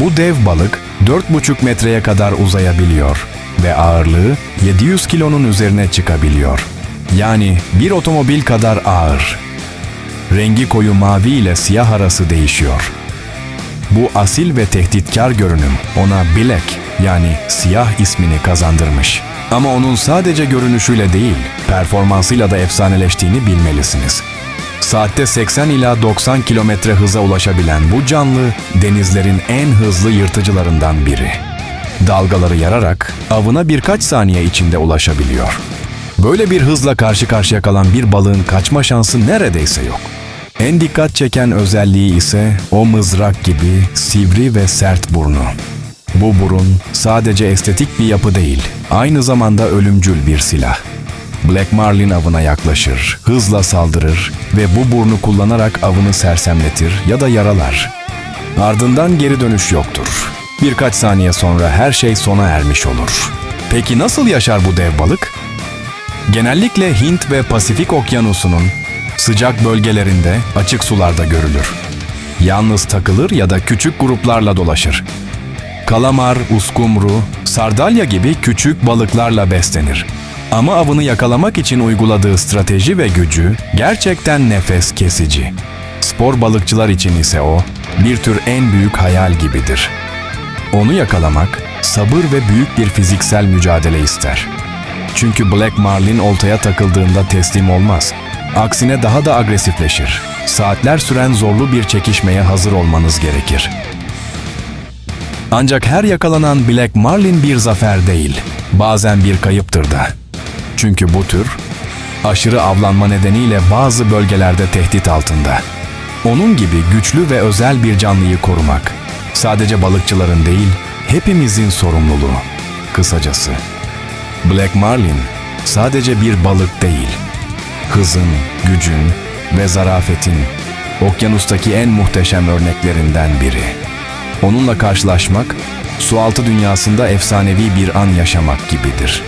Bu dev balık 4,5 metreye kadar uzayabiliyor ve ağırlığı 700 kilonun üzerine çıkabiliyor. Yani bir otomobil kadar ağır. Rengi koyu mavi ile siyah arası değişiyor. Bu asil ve tehditkar görünüm ona Black yani siyah ismini kazandırmış. Ama onun sadece görünüşüyle değil, performansıyla da efsaneleştiğini bilmelisiniz. Saatte 80 ila 90 kilometre hıza ulaşabilen bu canlı denizlerin en hızlı yırtıcılarından biri. Dalgaları yararak avına birkaç saniye içinde ulaşabiliyor. Böyle bir hızla karşı karşıya kalan bir balığın kaçma şansı neredeyse yok. En dikkat çeken özelliği ise o mızrak gibi sivri ve sert burnu. Bu burun sadece estetik bir yapı değil, aynı zamanda ölümcül bir silah. Black Marlin avına yaklaşır, hızla saldırır ve bu burnu kullanarak avını sersemletir ya da yaralar. Ardından geri dönüş yoktur. Birkaç saniye sonra her şey sona ermiş olur. Peki nasıl yaşar bu dev balık? Genellikle Hint ve Pasifik Okyanusu'nun sıcak bölgelerinde açık sularda görülür. Yalnız takılır ya da küçük gruplarla dolaşır. Kalamar, uskumru, sardalya gibi küçük balıklarla beslenir. Ama avını yakalamak için uyguladığı strateji ve gücü gerçekten nefes kesici. Spor balıkçılar için ise o bir tür en büyük hayal gibidir. Onu yakalamak sabır ve büyük bir fiziksel mücadele ister. Çünkü Black Marlin oltaya takıldığında teslim olmaz. Aksine daha da agresifleşir. Saatler süren zorlu bir çekişmeye hazır olmanız gerekir. Ancak her yakalanan Black Marlin bir zafer değil, bazen bir kayıptır da. Çünkü bu tür aşırı avlanma nedeniyle bazı bölgelerde tehdit altında. Onun gibi güçlü ve özel bir canlıyı korumak sadece balıkçıların değil, hepimizin sorumluluğu. Kısacası Black Marlin sadece bir balık değil. Hızın, gücün ve zarafetin okyanustaki en muhteşem örneklerinden biri. Onunla karşılaşmak, sualtı dünyasında efsanevi bir an yaşamak gibidir.